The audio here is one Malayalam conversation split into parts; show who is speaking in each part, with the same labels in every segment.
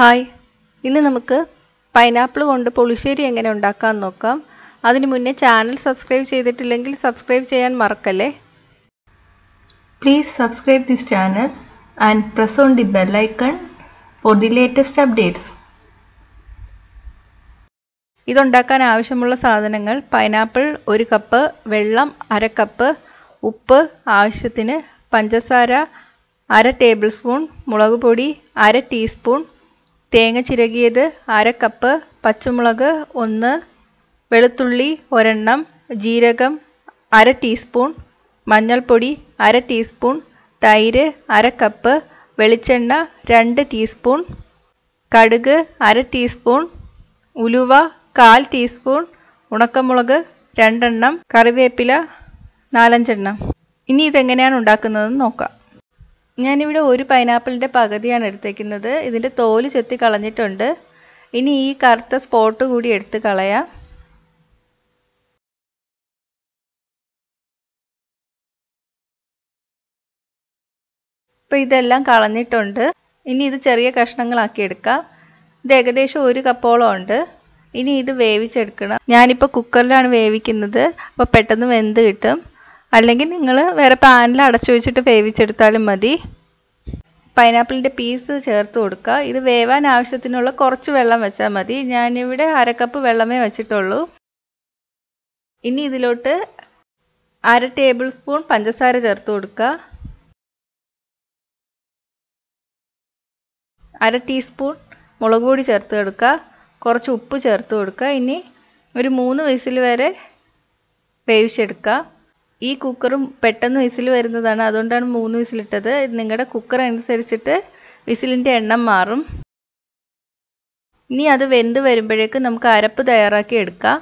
Speaker 1: ഹായ്. ഇന്ന് നമുക്ക് പൈനാപ്പിൾ കൊണ്ട് പുളിശ്ശേരി എങ്ങനെ ഉണ്ടാക്കാൻ നോക്കാം. അതിനു മുന്നേ ചാനൽ സബ്സ്ക്രൈബ് ചെയ്തിട്ടില്ലെങ്കിൽ സബ്സ്ക്രൈബ് ചെയ്യാൻ മറക്കല്ലേ?
Speaker 2: Please subscribe this channel and press on the bell icon for the latest updates.
Speaker 1: ഇതുണ്ടാക്കാൻ ആവശ്യമുള്ള സാധനങ്ങൾ പൈനാപ്പിൾ ഒരു കപ്പ് വെള്ളം അര കപ്പ് ഉപ്പ് ആവശ്യത്തിന് പഞ്ചസാര അര ടേബിൾ സ്പൂൺ മുളക് പൊടി അര ടീസ്പൂൺ തേങ്ങ ചിരകിയത് അര കപ്പ് പച്ചമുളക് ഒന്ന് വെളുത്തുള്ളി ഒരെണ്ണം ജീരകം അര ടീസ്പൂൺ മഞ്ഞൾപ്പൊടി അര ടീസ്പൂൺ തൈര് അര കപ്പ് വെളിച്ചെണ്ണ രണ്ട് ടീസ്പൂൺ കടുക് അര ടീസ്പൂൺ ഉലുവ കാൽ ടീസ്പൂൺ ഉണക്കമുളക് രണ്ടെണ്ണം കറിവേപ്പില നാലഞ്ചെണ്ണം. ഇനി ഇതെങ്ങനെയാണ് ഉണ്ടാക്കുന്നതെന്ന് നോക്കാം. ഞാനിവിടെ ഒരു പൈനാപ്പിളിന്റെ പകുതിയാണ് എടുത്തേക്കുന്നത്. ഇതിന്റെ തോൽ ചെത്തി കളഞ്ഞിട്ടുണ്ട്. ഇനി ഈ കറുത്ത സ്പോട്ട് കൂടി എടുത്ത് കളയാം. ഇപ്പോൾ ഇതെല്ലാം കളഞ്ഞിട്ടുണ്ട്. ഇനി ഇത് ചെറിയ കഷ്ണങ്ങളാക്കി എടുക്കാം. ഇത് ഏകദേശം ഒരു കപ്പോളം ഉണ്ട്. ഇനി ഇത് വേവിച്ചെടുക്കണം. ഞാനിപ്പോൾ കുക്കറിലാണ് വേവിക്കുന്നത്. അപ്പോൾ പെട്ടെന്ന് വെന്ത് കിട്ടും. അല്ലെങ്കിൽ നിങ്ങൾ വേറെ പാനിൽ അടച്ചു വെച്ചിട്ട് വേവിച്ചെടുത്താലും മതി. പൈനാപ്പിളിന്റെ പീസ് ചേർത്ത് കൊടുക്കുക. ഇത് വേവാൻ ആവശ്യത്തിനുള്ള കുറച്ച് വെള്ളം വെച്ചാൽ മതി. ഞാനിവിടെ അരക്കപ്പ് വെള്ളമേ വെച്ചിട്ടുള്ളൂ. ഇനി ഇതിലോട്ട് അര ടേബിൾ സ്പൂൺ പഞ്ചസാര ചേർത്ത് കൊടുക്കുക. അര ടീസ്പൂൺ മുളക് പൊടി ചേർത്ത് കൊടുക്കുക. കുറച്ച് ഉപ്പ് ചേർത്ത് കൊടുക്കുക. ഇനി ഒരു മൂന്ന് വിസിൽ വരെ വേവിച്ചെടുക്കുക. ഈ കുക്കറും പെട്ടെന്ന് വിസിൽ വരുന്നതാണ്. അതുകൊണ്ടാണ് മൂന്ന് വിസിലിട്ടത്. നിങ്ങളുടെ കുക്കർ അനുസരിച്ചിട്ട് വിസിലിന്റെ എണ്ണം മാറും. ഇനി അത് വെന്ത് വരുമ്പോഴേക്ക് നമുക്ക് അരപ്പ് തയ്യാറാക്കി എടുക്കാം.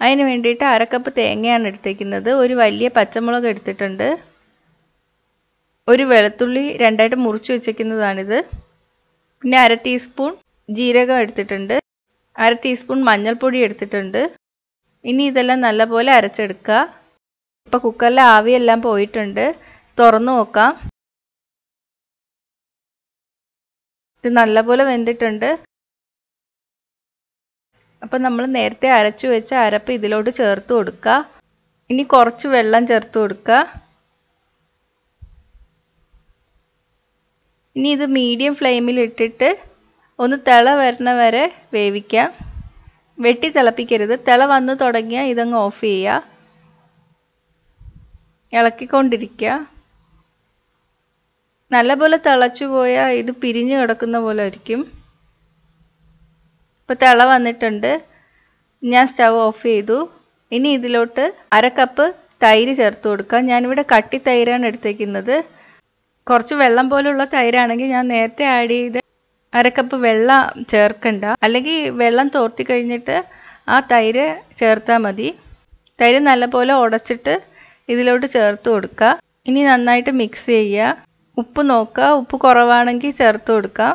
Speaker 1: അതിന് വേണ്ടിയിട്ട് അരക്കപ്പ് തേങ്ങയാണ് എടുത്തേക്കുന്നത്. ഒരു വലിയ പച്ചമുളക് എടുത്തിട്ടുണ്ട്. ഒരു വെളുത്തുള്ളി രണ്ടായിട്ട് മുറിച്ച് വെച്ചേക്കുന്നതാണിത്. പിന്നെ അര ടീസ്പൂൺ ജീരകം എടുത്തിട്ടുണ്ട്. അര ടീസ്പൂൺ മഞ്ഞൾപ്പൊടി എടുത്തിട്ടുണ്ട്. ഇനി ഇതെല്ലാം നല്ലപോലെ അരച്ചെടുക്കുക. ഇപ്പോൾ കുക്കറിലെ ആവിയെല്ലാം പോയിട്ടുണ്ട്. തുറന്നു നോക്കാം. ഇത് നല്ലപോലെ വെന്തിട്ടുണ്ട്. അപ്പം നമ്മൾ നേരത്തെ അരച്ചു വെച്ച അരപ്പ് ഇതിലോട്ട് ചേർത്ത് കൊടുക്കുക ഇനി കുറച്ച് വെള്ളം ചേർത്ത് കൊടുക്കുക ഇനി ഇത് മീഡിയം ഫ്ലെയിമിൽ ഇട്ടിട്ട് ഒന്ന് തിള വരണ വരെ വേവിക്കാം. വെട്ടി തിളപ്പിക്കരുത്. തിള വന്ന് തുടങ്ങിയാൽ ഇതങ്ങ് ഓഫ് ചെയ്യുക ഇളക്കിക്കൊണ്ടിരിക്കുക. നല്ലപോലെ തിളച്ചു പോയാൽ ഇത് പിരിഞ്ഞു കിടക്കുന്ന പോലെ ആയിരിക്കും. ഇപ്പോൾ തിള വന്നിട്ടുണ്ട്. ഞാൻ സ്റ്റവ് ഓഫ് ചെയ്തു. ഇനി ഇതിലോട്ട് അര കപ്പ് തൈര് ചേർത്ത് കൊടുക്കാം. ഞാനിവിടെ കട്ടി തൈരാണ് എടുത്തേക്കുന്നത്. കുറച്ച് വെള്ളം പോലുള്ള തൈരാണെങ്കിൽ ഞാൻ നേരത്തെ ആഡ് ചെയ്ത് അരക്കപ്പ് വെള്ളം ചേർക്കണ്ട. അല്ലെങ്കിൽ വെള്ളം തോർത്തി കഴിഞ്ഞിട്ട് ആ തൈര് ചേർത്താൽ മതി. തൈര് നല്ലപോലെ ഉടച്ചിട്ട് ഇതിലോട്ട് ചേർത്ത് കൊടുക്കുക. ഇനി നന്നായിട്ട് മിക്സ് ചെയ്യുക. ഉപ്പ് നോക്കുക. ഉപ്പ് കുറവാണെങ്കിൽ ചേർത്ത് കൊടുക്കുക.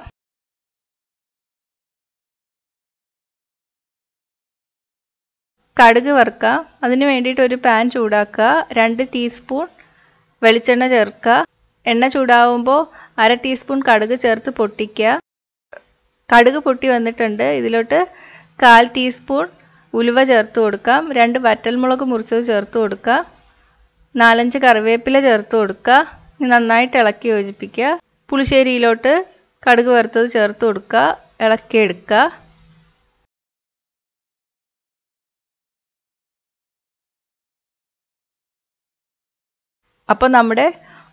Speaker 1: കടുക് വറുക്കുക. അതിന് വേണ്ടിയിട്ട് ഒരു പാൻ ചൂടാക്കുക. രണ്ട് ടീസ്പൂൺ വെളിച്ചെണ്ണ ചേർക്കുക. എണ്ണ ചൂടാവുമ്പോൾ അര ടീസ്പൂൺ കടുക് ചേർത്ത് പൊട്ടിക്കുക. കടുക് പൊട്ടി വന്നിട്ടുണ്ട്. ഇതിലോട്ട് കാൽ ടീസ്പൂൺ ഉലുവ ചേർത്ത് കൊടുക്കാം. രണ്ട് വറ്റൽമുളക് മുറിച്ചത് ചേർത്ത് കൊടുക്കുക നാലഞ്ച് കറിവേപ്പില ചേർത്ത് കൊടുക്കുക. നന്നായിട്ട് ഇളക്കി യോജിപ്പിക്കുക. പുളിശ്ശേരിയിലോട്ട് കടുക് വറുത്തത് ചേർത്ത് കൊടുക്കുക. ഇളക്കിയെടുക്കുക അപ്പോൾ നമ്മുടെ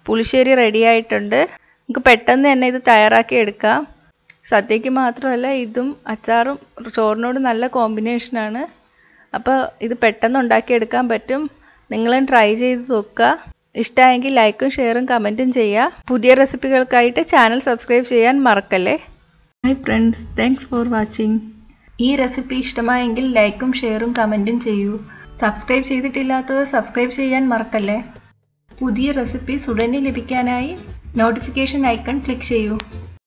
Speaker 1: പുളിശ്ശേരി റെഡി ആയിട്ടുണ്ട്. നമുക്ക് പെട്ടെന്ന് തന്നെ ഇത് തയ്യാറാക്കി എടുക്കാം. സദ്യയ്ക്ക് മാത്രമല്ല ഇതും അച്ചാറും ചോറിനോട് നല്ല കോമ്പിനേഷനാണ് അപ്പോൾ ഇത് പെട്ടെന്ന് ഉണ്ടാക്കിയെടുക്കാൻ പറ്റും. നിങ്ങളും ട്രൈ ചെയ്ത് നോക്കുക. ഇഷ്ടമായെങ്കിൽ ലൈക്കും ഷെയറും കമന്റും ചെയ്യുക. പുതിയ റെസിപ്പികൾക്കായിട്ട് ചാനൽ സബ്സ്ക്രൈബ് ചെയ്യാൻ മറക്കല്ലേ?
Speaker 2: Hi friends thanks for watching ഈ റെസിപ്പി ഇഷ്ടമായെങ്കിൽ ലൈക്കും ഷെയറും കമന്റും ചെയ്യൂ. സബ്സ്ക്രൈബ് ചെയ്തിട്ടില്ലാത്തവർ സബ്സ്ക്രൈബ് ചെയ്യാൻ മറക്കല്ലേ? പുതിയ റെസിപ്പീസ് ഉടനെ ലഭിക്കാനായി നോട്ടിഫിക്കേഷൻ ഐക്കൺ ക്ലിക്ക് ചെയ്യൂ.